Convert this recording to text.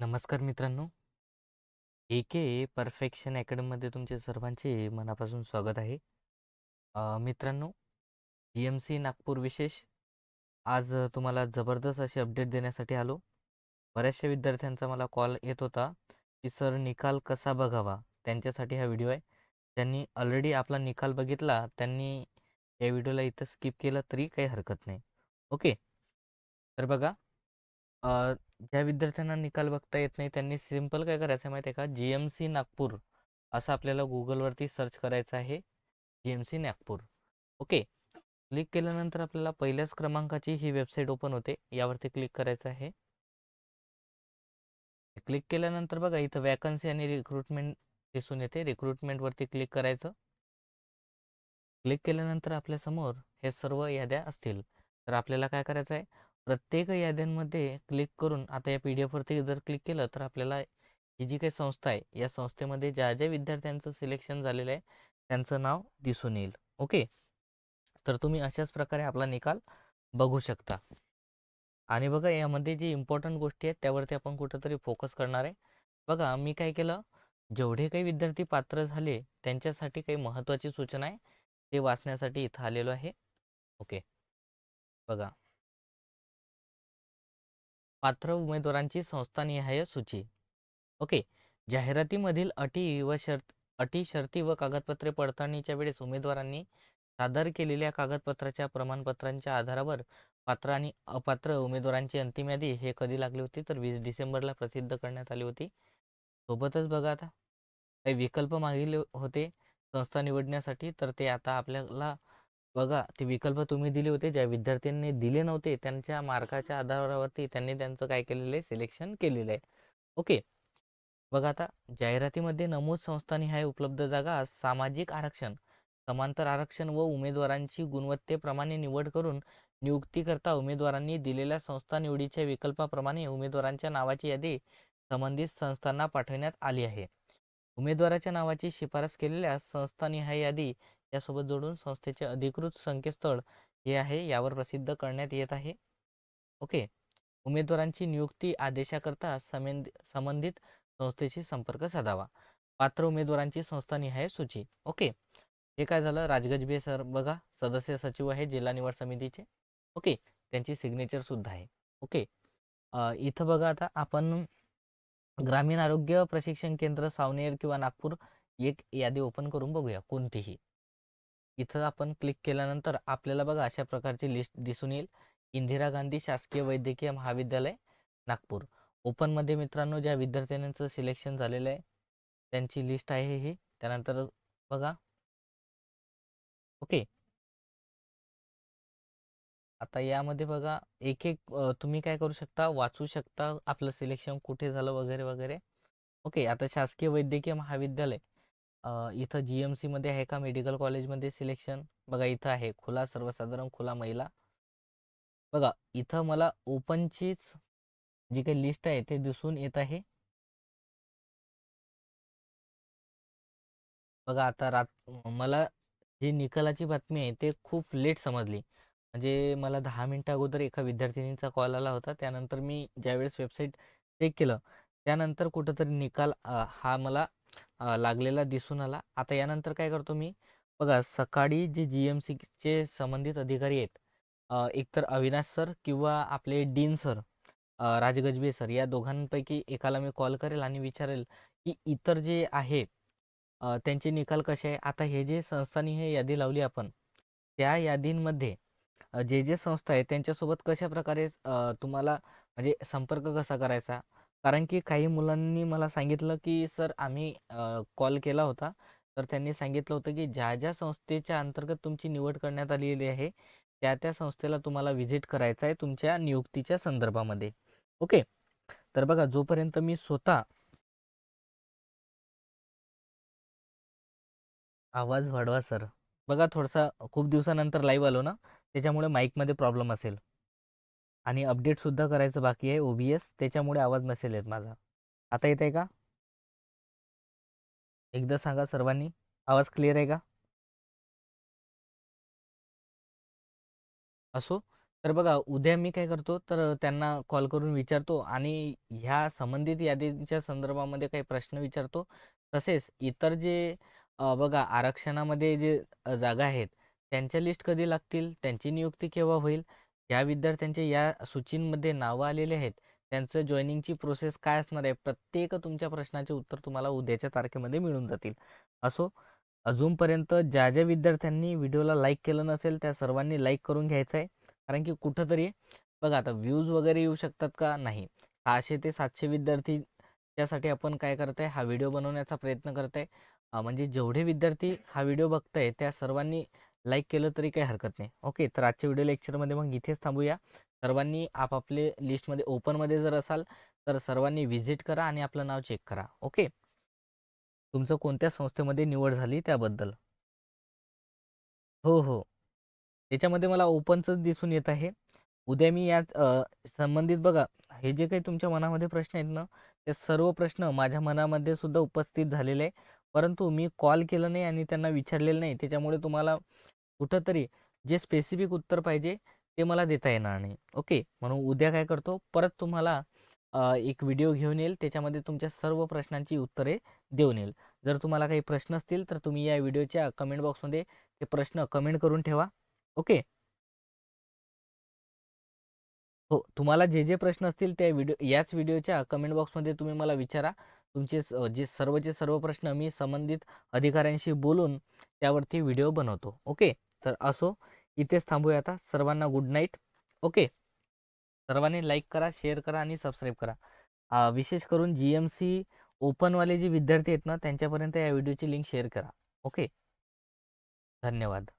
नमस्कार मित्रांनो. ए के परफेक्शन अकॅडमीमध्ये तुमचे सर्वांचे मनापासून स्वागत आहे. मित्रांनो जी एम सी नागपूर विशेष आज तुम्हाला जबरदस्त असे अपडेट देण्यासाठी आलो. बऱ्याचशा विद्यार्थ्यांचा मला कॉल येत होता की सर निकाल कसा बघावा? त्यांच्यासाठी हा व्हिडिओ आहे. ज्यांनी ऑलरेडी आपला निकाल बघितला. त्यांनी या व्हिडिओला इथं स्किप केलं तरी काही हरकत नाही. ओके तर बघा ज्या विद्यार्थ्यांना निकाल बघता येत नाही त्यांनी सिंपल काय करायचं आहे माहिती आहे का? जी एम सी नागपूर असं आपल्याला गुगलवरती सर्च करायचं आहे. G M C Nagpur. Okay click केल्यानंतर आपल्याला पहिल्याच क्रमांकाची ही वेबसाईट ओपन होते. यावरती क्लिक करायचं आहे. क्लिक केल्यानंतर बघा इथं वॅकन्सी आणि रिक्रुटमेंट दिसून येते. रिक्रुटमेंटवरती क्लिक करायचं. क्लिक केल्यानंतर आपल्यासमोर हे सर्व याद्या असतील. तर आपल्याला काय करायचं आहे? प्रत्येक याद्यांमध्ये क्लिक करून आता या पी डी एफवरती जर क्लिक केलं तर आपल्याला ही जी काही संस्था आहे या संस्थेमध्ये ज्या ज्या विद्यार्थ्यांचं सिलेक्शन झालेलं आहे त्यांचं नाव दिसून येईल. ओके? तर तुम्ही अशाच प्रकारे आपला निकाल बघू शकता. आणि बघा यामध्ये जी इम्पॉर्टंट गोष्टी आहेत त्यावरती आपण कुठंतरी फोकस करणार आहे. बघा मी काय केलं? जेवढे काही विद्यार्थी पात्र झाले त्यांच्यासाठी काही महत्त्वाची सूचना आहे ते वाचण्यासाठी इथं आलेलो आहे. ओके? बघा. पात्र उमेदवारांची संस्थानिहाय सूची. ओके. जाहिरातीमधील अटी व शर्त अटी शर्ती व कागदपत्रे पडताळणीच्या वेळेस उमेदवारांनी सादर केलेल्या कागदपत्राच्या प्रमाणपत्रांच्या आधारावर पात्र आणि अपात्र उमेदवारांची अंतिम यादी हे कधी लागली होती? तर वीस डिसेंबरला प्रसिद्ध करण्यात आली होती. सोबतच बघा आता. काही विकल्प मागील होते संस्था निवडण्यासाठी तर ते आता आपल्याला बघा ते विकल्प तुम्ही दिले होते ज्या विद्यार्थ्यांनी दिले नव्हते त्यांच्या मार्काच्या आधारावरती त्यांनी त्यांचं काय केलेलं आहे सिलेक्शन केलेलं आहे. ओके. बघा आता जाहिरातीमध्ये नमूद संस्थानिहाय उपलब्ध जागा सामाजिक आरक्षण समांतर आरक्षण व उमेदवारांची गुणवत्तेप्रमाणे निवड करून नियुक्तीकरता उमेदवारांनी दिलेल्या संस्था निवडीच्या विकल्पाप्रमाणे उमेदवारांच्या नावाची यादी संबंधित संस्थांना पाठवण्यात आली आहे. उमेदवाराच्या नावाची शिफारस केलेल्या संस्थानिहाय यादी यासोबत जोडून संस्थेचे अधिकृत संकेतस्थळ हे आहे यावर प्रसिद्ध करण्यात येत आहे. ओके. उमेदवारांची नियुक्ती आदेशाकरता समेंद संबंधित संस्थेशी संपर्क साधावा. पात्र उमेदवारांची संस्थानिहाय सूची. ओके. हे काय झालं? राजगजबे सर बघा सदस्य सचिव आहे जिल्हा निवड समितीचे. ओके. त्यांची सिग्नेचर सुद्धा आहे. ओके. इथं बघा आता आपण ग्रामीण आरोग्य प्रशिक्षण केंद्र सावनेर किंवा नागपूर एक यादी ओपन करून बघूया कोणतीही. इथं आपण क्लिक केल्यानंतर आपल्याला बघा अशा प्रकारची लिस्ट दिसून येईल. इंदिरा गांधी शासकीय वैद्यकीय महाविद्यालय नागपूर. ओपनमध्ये मित्रांनो ज्या विद्यार्थ्यांचं सिलेक्शन झालेलं आहे त्यांची लिस्ट आहे ही. त्यानंतर बघा. ओके आता यामध्ये बघा एक एक तुम्ही काय करू शकता? वाचू शकता. आपलं सिलेक्शन कुठे झालं? वगैरे वगैरे. ओके आता शासकीय वैद्यकीय महाविद्यालय. इथं जी एम सीमध्ये आहे का? मेडिकल कॉलेजमध्ये सिलेक्शन? बघा इथं आहे. खुला सर्वसाधारण खुला महिला. बघा इथं मला ओपनचीच जी काही लिस्ट आहे ते दिसून येत आहे. बघा आता रात मला जी निकालाची बातमी आहे ते खूप लेट समजली. म्हणजे मला दहा मिनटं अगोदर एका विद्यार्थिनीचा कॉल आला होता. त्यानंतर मी ज्यावेळेस वेबसाईट चेक केलं त्यानंतर कुठंतरी निकाल हा मला लागलेला दिसून आला. आता यानंतर काय करतो मी? बघा सकाळी जे जी एम सीचे संबंधित अधिकारी आहेत एकतर अविनाश सर किंवा आपले डीन सर राजगजबे सर या दोघांपैकी एकाला मी कॉल करेल आणि विचारेल की इतर जे आहे त्यांचे निकाल कसे आहे? आता हे जे संस्थांनी हे यादी लावली आपण त्या यादींमध्ये जे जे संस्था आहे त्यांच्यासोबत कशा प्रकारे तुम्हाला म्हणजे संपर्क कसा करायचा? कारण की काही मुलांनी मला सांगितलं की सर आम्ही कॉल केला होता. तर त्यांनी सांगितलं होतं की ज्या ज्या संस्थेच्या अंतर्गत तुमची निवड करण्यात आलेली आहे त्या त्या संस्थेला तुम्हाला व्हिजिट करायचं आहे तुमच्या नियुक्तीच्या संदर्भामध्ये. ओके. तर बघा जोपर्यंत मी स्वतः आवाज वाढवा सर. बघा थोडासा खूप दिवसानंतर लाईव्ह आलो ना त्याच्यामुळे माईकमध्ये प्रॉब्लेम असेल. आणि अपडेटसुद्धा करायचं बाकी आहे ओ बी एस त्याच्यामुळे आवाज नसेल येत माझा. आता येत आहे का? एकदा सांगा सर्वांनी. आवाज क्लिअर आहे का? असो? तर बघा उद्या मी काय करतो तर त्यांना कॉल करून विचारतो आणि ह्या संबंधित यादीच्या संदर्भामध्ये काही प्रश्न विचारतो. तसेच इतर जे बघा आरक्षणामध्ये जे जागा आहेत त्यांच्या लिस्ट कधी लागतील त्यांची नियुक्ती केव्हा होईल या विद्यार्थ्यांचे या सूचींमध्ये नावं आलेले आहेत. त्यांचं जॉईनिंगची प्रोसेस काय असणार आहे? प्रत्येक तुमच्या प्रश्नाचे उत्तर तुम्हाला उद्याच्या तारखेमध्ये मिळून जातील. असो अजूनपर्यंत ज्या ज्या विद्यार्थ्यांनी व्हिडिओला लाईक केलं नसेल त्या सर्वांनी लाईक करून घ्यायचं आहे. कारण की कुठंतरी बघा आता व्ह्यूज वगैरे येऊ शकतात का? नाही. सहाशे ते सातशे विद्यार्थी त्यासाठी आपण काय करत आहे हा व्हिडिओ बनवण्याचा प्रयत्न करत आहे म्हणजे जेवढे विद्यार्थी हा व्हिडिओ बघताय त्या सर्वांनी लाईक केलं तरी काही हरकत नाही. ओके तर आजच्या व्हिडिओ लेक्चरमध्ये मग इथेच थांबूया. सर्वांनी आपापले लिस्टमध्ये ओपनमध्ये जर असाल तर सर्वांनी व्हिजिट करा आणि आपलं नाव चेक करा. ओके? तुमचं कोणत्या संस्थेमध्ये निवड झाली त्याबद्दल? हो हो. त्याच्यामध्ये मला ओपनचंच दिसून येत आहे. उद्या मी याच संबंधित बघा हे जे काही तुमच्या मनामध्ये प्रश्न आहेत ना ते सर्व प्रश्न माझ्या मनामध्ये सुद्धा उपस्थित झालेले आहे. परंतु मी कॉल केलं नाही आणि त्यांना विचारलेलं नाही. त्याच्यामुळे तुम्हाला कुठंतरी जे स्पेसिफिक उत्तर पाहिजे ते मला देता येणार नाही. ओके? म्हणून उद्या काय करतो? परत तुम्हाला एक व्हिडिओ घेऊन येईल. त्याच्यामध्ये तुमच्या सर्व प्रश्नांची उत्तरे देऊन येईल. जर तुम्हाला काही प्रश्न असतील तर तुम्ही या व्हिडिओच्या कमेंट बॉक्समध्ये ते प्रश्न कमेंट करून ठेवा. ओके? हो तुम्हाला जे जे प्रश्न असतील त्या व्हिडिओ याच व्हिडिओच्या कमेंट बॉक्समध्ये तुम्ही मला विचारा. तुमचे स- जे सर्वचे सर्व प्रश्न मी संबंधित अधिकाऱ्यांशी बोलून त्यावरती व्हिडिओ बनवतो. ओके? तर असो इथेच थांबूया आता. सर्वांना गुड नाईट. ओके? सर्वांनी लाईक करा शेअर करा आणि सबस्क्राईब करा. विशेष करून जी एम सी ओपनवाले जे विद्यार्थी आहेत ना त्यांच्यापर्यंत या व्हिडिओची लिंक शेअर करा. ओके? धन्यवाद.